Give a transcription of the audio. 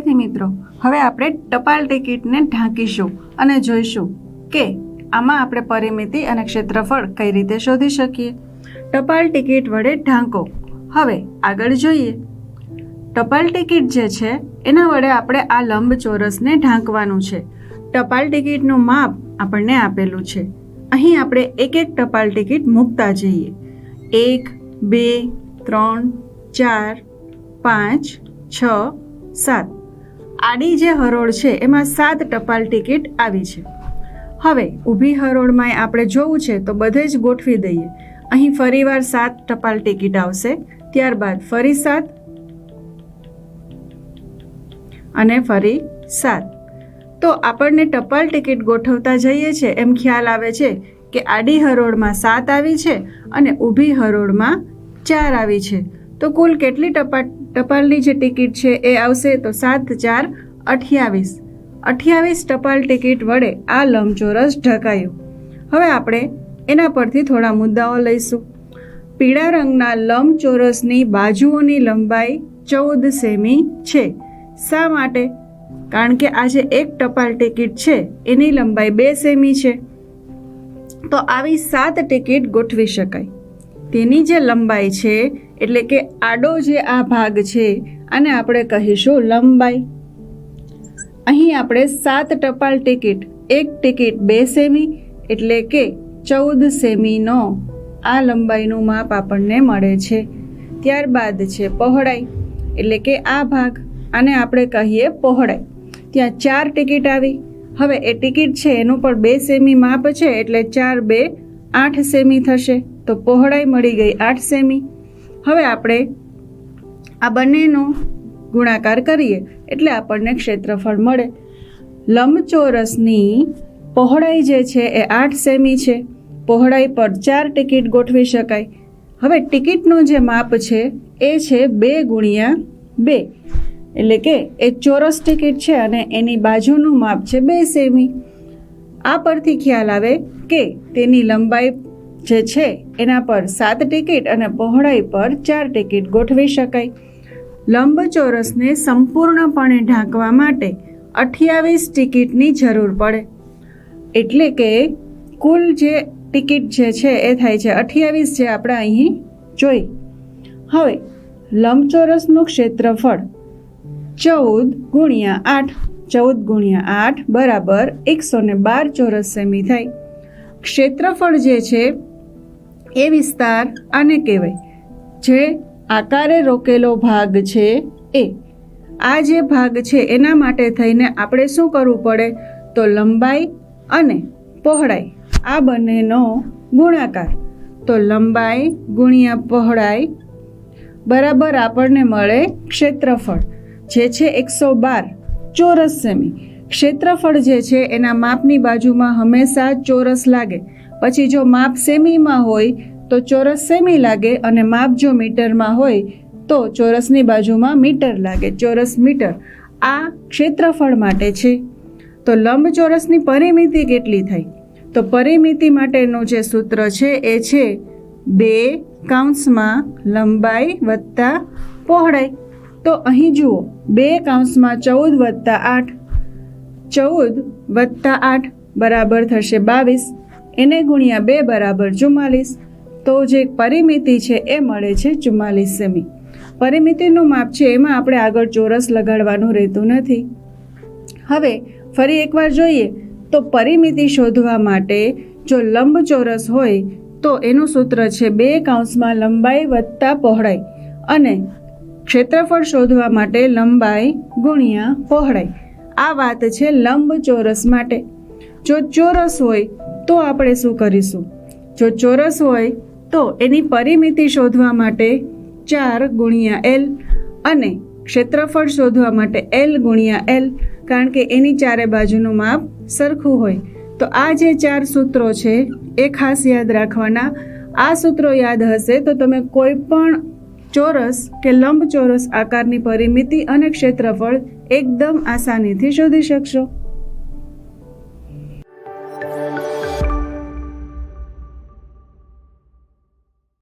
વિદ્યાર્થી મિત્રો, હવે આપણે ટપાલ ટિકિટને ઢાંકીશું અને જોઈશું કે આમાં આપણે પરિમિતિ અને ક્ષેત્રફળ કઈ રીતે શોધી શકીએ. ટપાલ ટિકિટ વડે ઢાંકો. હવે આગળ જોઈએ. ટપાલ ટિકિટ જે છે, એના વડે આપણે આ લંબચોરસને ઢાંકવાનું છે. ટપાલ ટિકિટનું માપ આપણને આપેલું છે. અહીં આપણે એક એક ટપાલ ટિકિટ મૂકતા જઈએ. એક, બે, ત્રણ, ચાર, પાંચ, છ, સાત. આડી જે હરોળ છે, એમાં સાત ટપાલ ટિકિટ આવી છે. હવે, ઊભી હરોળમાં આપણે જોવું છે, તો બધે જ ગોઠવી દઈએ. અહીં ફરીવાર સાત ટપાલ ટિકિટ આવશે, ત્યારબાદ ફરી સાત અને ફરી સાત. તો આપણને ટપાલ ટિકિટ ગોઠવતા જઈએ છે, એમ ખ્યાલ આવે છે કે આડી હરોળમાં સાત આવી છે અને ઊભી હરોળમાં ચાર આવી છે. તો કુલ કેટલી ટપા ટપાલની જે ટિકિટ છે એ આવશે તો સાત ચાર અઠ્યાવીસ. અઠ્યાવીસ ટપાલ ટિકિટ વડે આ લંબચોરસ ઢકાયું. હવે આપણે એના પરથી થોડા મુદ્દાઓ લઈશું. પીળા રંગના લંબચોરસની બાજુઓની લંબાઈ ચૌદ સેમી છે. શા માટે? કારણ કે આ જે એક ટપાલ ટિકિટ છે, એની લંબાઈ બે સેમી છે. તો આવી સાત ટિકિટ ગોઠવી શકાય. તેની જે લંબાઈ છે એટલે કે આડો જે આ ભાગ છે આને આપણે કહીશું લંબાઈ. અહીં આપણે સાત ટપાલ ટિકિટ, એક ટિકિટ બે સેમી એટલે કે ચૌદ સેમીનો આ લંબાઈનું માપ આપણને મળે છે. ત્યારબાદ છે પહોળાઈ, એટલે કે આ ભાગ, આને આપણે કહીએ પહોળાઈ. ત્યાં ચાર ટિકિટ આવી. હવે એ ટિકિટ છે એનું પણ બે સેમી માપ છે એટલે ચાર બે આઠ સેમી થશે. તો પહોળાઈ મળી ગઈ આઠ સેમી. હવે આપણે આ બંનેનો ગુણાકાર કરીએ એટલે આપણને ક્ષેત્રફળ મળે. લંબચોરસની પહોળાઈ જે છે એ આઠ સેમી છે. પહોળાઈ પર ચાર ટિકિટ ગોઠવી શકાય. હવે ટિકિટનું જે માપ છે એ છે બે ગુણ્યા બે. એટલે કે એ ચોરસ ટિકિટ છે અને એની બાજુનું માપ છે બે સેમી. આ પરથી ખ્યાલ આવે કે તેની લંબાઈ જે છે, એના પર સાત ટિકિટ અને પહોળાઈ પર ચાર ટિકિટ ગોઠવી શકાય. લંબચોરસને સંપૂર્ણપણે ઢાંકવા માટે અઠ્યાવીસ ટિકિટની જરૂર પડે. એટલે કે, કુલ જે ટિકિટ જે છે, એ થાય છે અઠ્યાવીસ જે આપણે અહીં જોઈ. હવે, લંબચોરસનું ક્ષેત્રફળ ચૌદ ગુણ્યા આઠ. ચૌદ ગુણ્યા આઠ બરાબર એકસો ને બાર ચોરસ સેમી થાય. ક્ષેત્રફળ જે છે એ વિસ્તાર આને કહેવાય. જે આકારે રોકેલો ભાગ છે એ. આ જે ભાગ છે એના માટે થઈને આપણે શું કરવું પડે? તો લંબાઈ અને પહોળાઈ. આ બંનેનો ગુણાકાર. તો લંબાઈ ગુણ્યા પહોળાઈ બરાબર આપણને મળે ક્ષેત્રફળ, જે છે એકસો બાર ચોરસ સેમી. ક્ષેત્રફળ જે છે એના માપની બાજુમાં હંમેશા ચોરસ લાગે. પછી જો માપ સેમીમાં હોય, તો ચોરસ સેમી લાગે અને માપ જો મીટરમાં હોય, તો ચોરસની બાજુમાં મીટર લાગે, ચોરસ મીટર. આ ક્ષેત્રફળ માટે છે. તો લંબચોરસની પરિમિતિ કેટલી થઈ? તો પરિમિતિ માટેનું જે સૂત્ર છે, એ છે બે કાઉન્સમાં લંબાઈ વત્તા પહોળાઈ. તો અહીં જુઓ, બે કાઉન્સમાં ચૌદ વત્તા આઠ. ચૌદ વત્તા આઠ બરાબર થશે બાવીસ. એને ગુણ્યા બે બરાબર ચુમ્માલીસ. તો જે પરિમિતિ છે એ મળે છે ચુમ્માલીસ સેમી. પરિમિતિનું માપ છે એમાં આપણે આગળ ચોરસ લગાડવાનું રહેતું નથી. હવે ફરી એકવાર જોઈએ તો પરિમિતિ શોધવા માટે જો લંબચોરસ હોય તો એનું સૂત્ર છે બે કાઉન્સમાં લંબાઈ વત્તા પહોળાઈ અને ક્ષેત્રફળ શોધવા માટે લંબાઈ ગુણ્યા પહોળાઈ. આ વાત છે લંબચોરસ માટે. જો ચોરસ હોય તો આપણે શું કરીશું? જો ચોરસ હોય, તો એની પરિમિતિ શોધવા માટે ચાર ગુણ્યા એલ અને ક્ષેત્રફળ શોધવા માટે એલ ગુણ્યા એલ, કારણ કે એની ચારે બાજુનું માપ સરખું હોય. તો આ જે ચાર સૂત્રો છે, એ ખાસ યાદ રાખવાના. આ સૂત્રો યાદ હશે તો તમે કોઈ પણ ચોરસ કે લંબચોરસ આકારની પરિમિતિ અને ક્ષેત્રફળ એકદમ આસાનીથી શોધી શકશો.